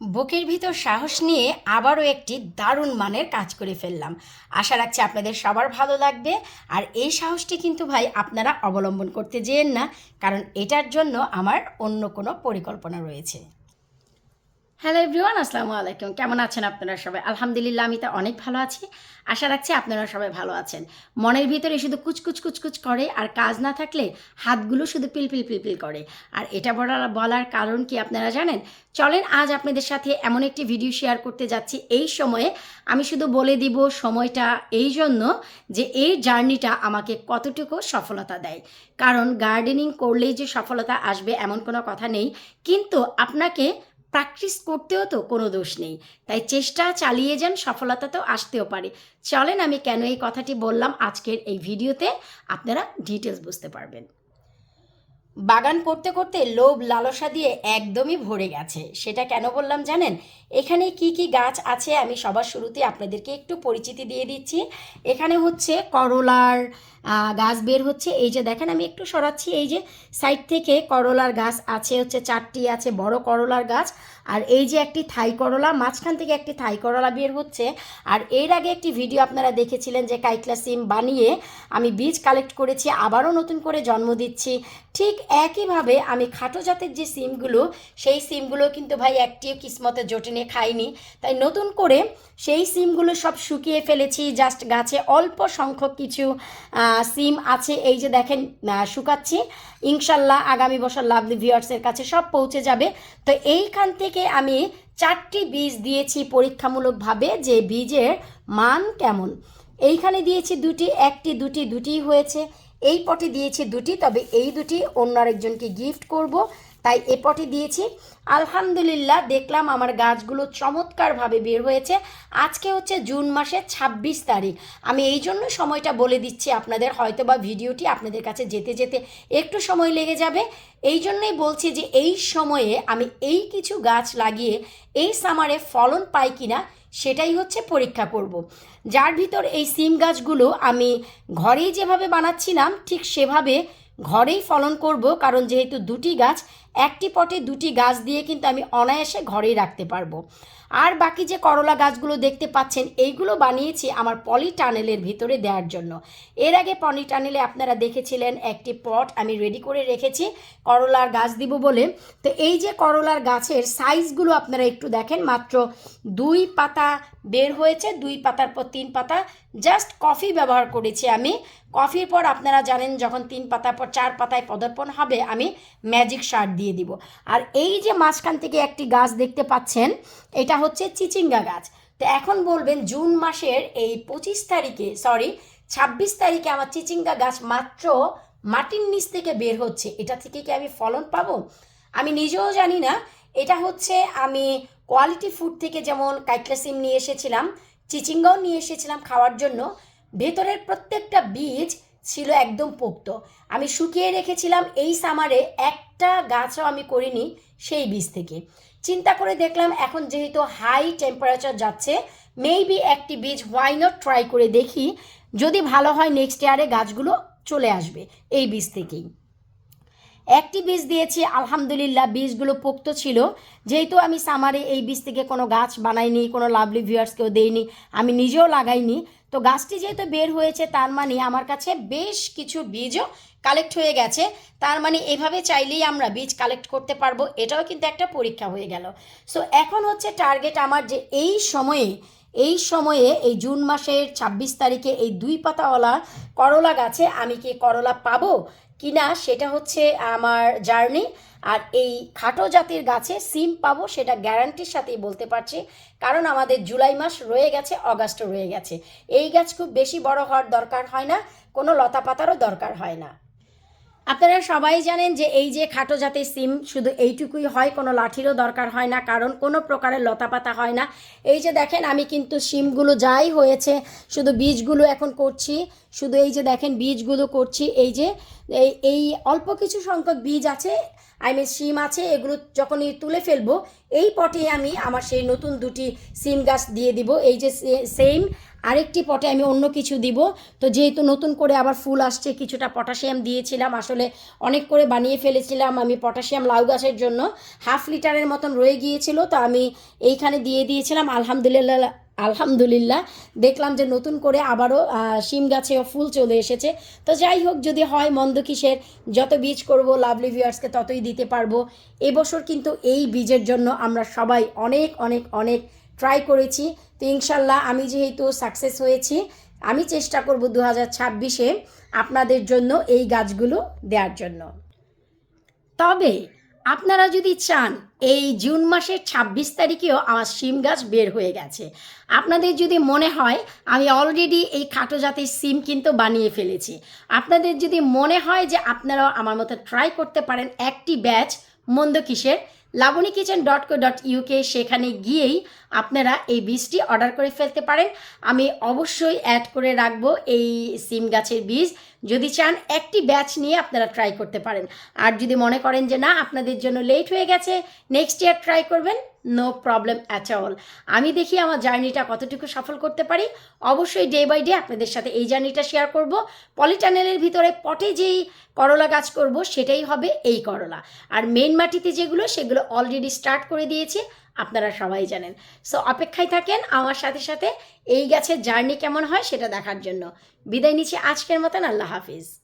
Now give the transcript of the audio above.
বুকের ভিতর সাহস নিয়ে আবারও একটি দারুণ মানের কাজ করে ফেললাম। আশা রাখছি আপনাদের সবার ভালো লাগবে। আর এই সাহসটি কিন্তু ভাই আপনারা অবলম্বন করতে যেয়েন না, কারণ এটার জন্য আমার অন্য কোনো পরিকল্পনা রয়েছে। হ্যালো এভরিওয়ান আসসালামু আলাইকুম। কেমন আছেন আপনারা সবাই? আলহামদুলিল্লাহ, আমি তো অনেক ভালো আছি। আশা রাখছি আপনারা সবাই ভালো আছেন। মনের ভিতরে শুধু কুচকুচ কুচকুচ করে আর কাজ না থাকলে হাতগুলো শুধু পিলপিল পিলপিল করে। আর এটা বলার বলার কারণ কি আপনারা জানেন? চলেন, আজ আপনাদের সাথে এমন একটি ভিডিও শেয়ার করতে যাচ্ছি। এই সময়ে আমি শুধু বলে দিব সময়টা এই জন্য যে এই জার্নিটা আমাকে কতটুকু সফলতা দেয়। কারণ গার্ডেনিং করলেই যে সফলতা আসবে এমন কোনো কথা নেই। কিন্তু আপনাকে প্র্যাকটিস করতেও তো কোনো দোষ নেই। তাই চেষ্টা চালিয়ে যান, সফলতা তো আসতেও পারে। চলেন আমি কেন এই কথাটি বললাম আজকের এই ভিডিওতে, আপনারা ডিটেলস বুঝতে পারবেন। বাগান করতে করতে লোভ, লালসা দিয়ে একদমই ভরে গেছে। সেটা কেন বললাম জানেন? এখানে কি কি গাছ আছে আমি সবার শুরুতে আপনাদেরকে একটু পরিচিতি দিয়ে দিচ্ছি। এখানে হচ্ছে করলার গাছ বের হচ্ছে। এই যে দেখেন, আমি একটু সরাচ্ছি। এই যে সাইড থেকে করলার গাছ আছে, হচ্ছে চারটি আছে, বড় করলার গাছ। আর এই যে একটি থাই করলা, মাঝখান থেকে একটি থাই করলা বের হচ্ছে। আর এর আগে একটি ভিডিও আপনারা দেখেছিলেন যে কাইকলা সিম বানিয়ে আমি বীজ কালেক্ট করেছি, আবারও নতুন করে জন্ম দিচ্ছি। ঠিক একইভাবে আমি খাটো জাতের যে সিমগুলো, সেই সিমগুলো কিন্তু ভাই একটিও কিসমতে জোটেনে, খাইনি। তাই নতুন করে সেই সিমগুলো সব শুকিয়ে ফেলেছি জাস্ট গাছে অল্প সংখ্যক কিছু সিম আছে। এই যে দেখেন শুকাচ্ছি। ইনশাল্লাহ আগামী বছর লাভলি ভিউয়ার্সের কাছে সব পৌঁছে যাবে। তো এইখান থেকে আমি চারটি বীজ দিয়েছি পরীক্ষামূলকভাবে যে বীজের মান কেমন। এইখানে দিয়েছি দুটি, একটি, দুটি দুটি হয়েছে। এই পটে দিয়েছি দুটি, তবে এই দুটি অন্য আরেকজনকে গিফট করব। তাই এ পটে দিয়েছি। আলহামদুলিল্লাহ, দেখলাম আমার গাছগুলো চমৎকারভাবে বের হয়েছে। আজকে হচ্ছে জুন মাসের ২৬ তারিখ। আমি এই জন্য সময়টা বলে দিচ্ছি, আপনাদের হয়তো বা ভিডিওটি আপনাদের কাছে যেতে যেতে একটু সময় লেগে যাবে। এই জন্যই বলছি যে এই সময়ে আমি এই কিছু গাছ লাগিয়ে এই সামারে ফলন পাই কিনা, সেটাই হচ্ছে পরীক্ষা করব। যার ভিতর এই সিম গাছগুলো আমি ঘরেই যেভাবে বানাচ্ছিলাম, ঠিক সেভাবে ঘরেই ফলন করব, কারণ যেহেতু দুটি গাছ, একটি পটে দুটি গাছ দিয়ে কিন্তু আমি অনায়াসে ঘরেই রাখতে পারব। আর বাকি যে করলা গাছগুলো দেখতে পাচ্ছেন, এইগুলো বানিয়েছি আমার পলি টানেলের ভিতরে দেওয়ার জন্য। এর আগে পলি টানেলে আপনারা দেখেছিলেন একটি পট আমি রেডি করে রেখেছি, করলার গাছ দিব বলে। তো এই যে করলার গাছের সাইজগুলো আপনারা একটু দেখেন, মাত্র দুই পাতা বের হয়েছে, দুই পাতার পর তিন পাতা। জাস্ট কফি ব্যবহার করেছি আমি। কফির পর আপনারা জানেন, যখন তিন পাতার পর চার পাতায় পদার্পণ হবে, আমি ম্যাজিক সার দিয়ে দিব। আর এই যে মাঝখান থেকে একটি গাছ দেখতে পাচ্ছেন, এটা হচ্ছে চিচিঙ্গা গাছ। তো এখন বলবেন জুন মাসের এই পঁচিশ তারিখে সরি ছাব্বিশ তারিখে আমার চিচিঙ্গা গাছ মাত্র মাটির নিচ থেকে বের হচ্ছে। এটা থেকে কি আমি ফলন পাবো? আমি নিজেও জানি না। এটা হচ্ছে আমি কোয়ালিটি ফুড থেকে যেমন কাইটলা সিম নিয়ে এসেছিলাম, চিচিঙ্গাও নিয়ে এসেছিলাম খাওয়ার জন্য। ভেতরের প্রত্যেকটা বীজ ছিল একদম পোক্ত। আমি শুকিয়ে রেখেছিলাম এই সামারে একটা গাছও আমি করিনি সেই বীজ থেকে। চিন্তা করে দেখলাম এখন যেহেতু হাই টেম্পারেচার যাচ্ছে মেবি একটি বীজ হোয়াই নট ট্রাই করে দেখি, যদি ভালো হয় নেক্সট ইয়ারে গাছগুলো চলে আসবে এই বীজ থেকেই। একটি বীজ দিয়েছি, আলহামদুলিল্লাহ বীজগুলো পোক্ত ছিল, যেহেতু আমি সামারে এই বীজ থেকে কোনো গাছ বানাইনি, কোনো লাভলি ভিউয়ার্সকেও দেইনি আমি নিজেও লাগাইনি, তো গাছটি যেহেতু বের হয়েছে, তার মানে আমার কাছে বেশ কিছু বীজও কালেক্ট হয়ে গেছে, তার মানে এভাবে চাইলেই আমরা বীজ কালেক্ট করতে পারব, এটাও কিন্তু একটা পরীক্ষা হয়ে গেল। সো এখন হচ্ছে টার্গেট আমার যে এই সময়ে এই সময়ে এই জুন মাসের ২৬ তারিখে এই দুই পাতাওয়ালা করলা গাছে আমি কি করলা পাবো কি না সেটা হচ্ছে আমার জার্নি, আর এই খাটো জাতির গাছে সিম পাবো সেটা গ্যারান্টির সাথেই বলতে পারছি, কারণ আমাদের জুলাই মাস রয়ে গেছে অগাস্ট রয়ে গেছে। এই গাছ খুব বেশি বড় হওয়ার দরকার হয় না, কোনো লতা পাতারও দরকার হয় না। আপনারা সবাই জানেন যে এই যে খাটো জাতের সিম, শুধু এইটুকুই হয়, কোনো লাঠিরও দরকার হয় না, কারণ কোনো প্রকারের লতাপাতা হয় না। এই যে দেখেন, আমি কিন্তু সিমগুলো যাই হয়েছে, শুধু বীজগুলো এখন করছি, শুধু এই যে দেখেন বীজগুলো করছি, এই যে, এই অল্প কিছু সংখ্যক বীজ আছে আই মিন সিম আছে, এগুলো যখনই তুলে ফেলব, এই পটে আমি আমার সেই নতুন দুটি সিম গাছ দিয়ে দিব। এই যে সেম আরেকটি পটে আমি অন্য কিছু দিব। তো যেহেতু নতুন করে আবার ফুল আসছে, কিছুটা পটাশিয়াম দিয়েছিলাম, আসলে অনেক করে বানিয়ে ফেলেছিলাম আমি পটাশিয়াম লাউ গাছের জন্য। হাফ লিটারের মতন রয়ে গিয়েছিল, তো আমি এইখানে দিয়ে দিয়েছিলাম, আলহামদুলিল্লাহ আলহামদুলিল্লাহ, দেখলাম যে নতুন করে আবারও শিম গাছেও ফুল চলে এসেছে। তো যাই হোক, যদি হয় মন্দ কিসের, যত বীজ করব লাভলি ভিউয়ার্সকে ততই দিতে পারব। এবছর কিন্তু এই বীজের জন্য আমরা সবাই অনেক অনেক অনেক ট্রাই করেছি। তো ইনশাল্লাহ আমি যেহেতু সাকসেস হয়েছি, আমি চেষ্টা করব দু হাজার আপনাদের জন্য এই গাছগুলো দেওয়ার জন্য। তবে আপনারা যদি চান, এই জুন মাসের ছাব্বিশ তারিখেও আমার সিম গাছ বের হয়ে গেছে। আপনাদের যদি মনে হয়, আমি অলরেডি এই খাটো জাতের সিম কিন্তু বানিয়ে ফেলেছি। আপনাদের যদি মনে হয় যে আপনারাও আমার মতো ট্রাই করতে পারেন একটি ব্যাচ মন্দ কিসের Labani kitchen dot co dot UK সেখানে গিয়েই আপনারা এই বীজটি অর্ডার করে ফেলতে পারেন। আমি অবশ্যই অ্যাড করে রাখব এই সিম গাছের বীজ। যদি চান, একটি ব্যাচ নিয়ে আপনারা ট্রাই করতে পারেন। আর যদি মনে করেন যে, না, আপনাদের জন্য লেট হয়ে গেছে নেক্সট ইয়ার ট্রাই করবেন নো প্রবলেম অ্যাট অল আমি দেখি আমার জার্নিটা কতটুকু সফল করতে পারি। অবশ্যই ডে বাই ডে আপনাদের সাথে এই জার্নিটা শেয়ার করব। পলিটানেলের ভিতরে পটে যেই করলা গাছ করব, সেটাই হবে এই করলা। আর মেন মাটিতে যেগুলো, সেগুলো অলরেডি স্টার্ট করে দিয়েছি। আপনারা সবাই জানেন। সো অপেক্ষায় থাকেন, আমার সাথে সাথে এই গাছের জার্নি কেমন হয় সেটা দেখার জন্য। বিদায় নিচ্ছি আজকের মতন, আল্লাহ হাফিজ।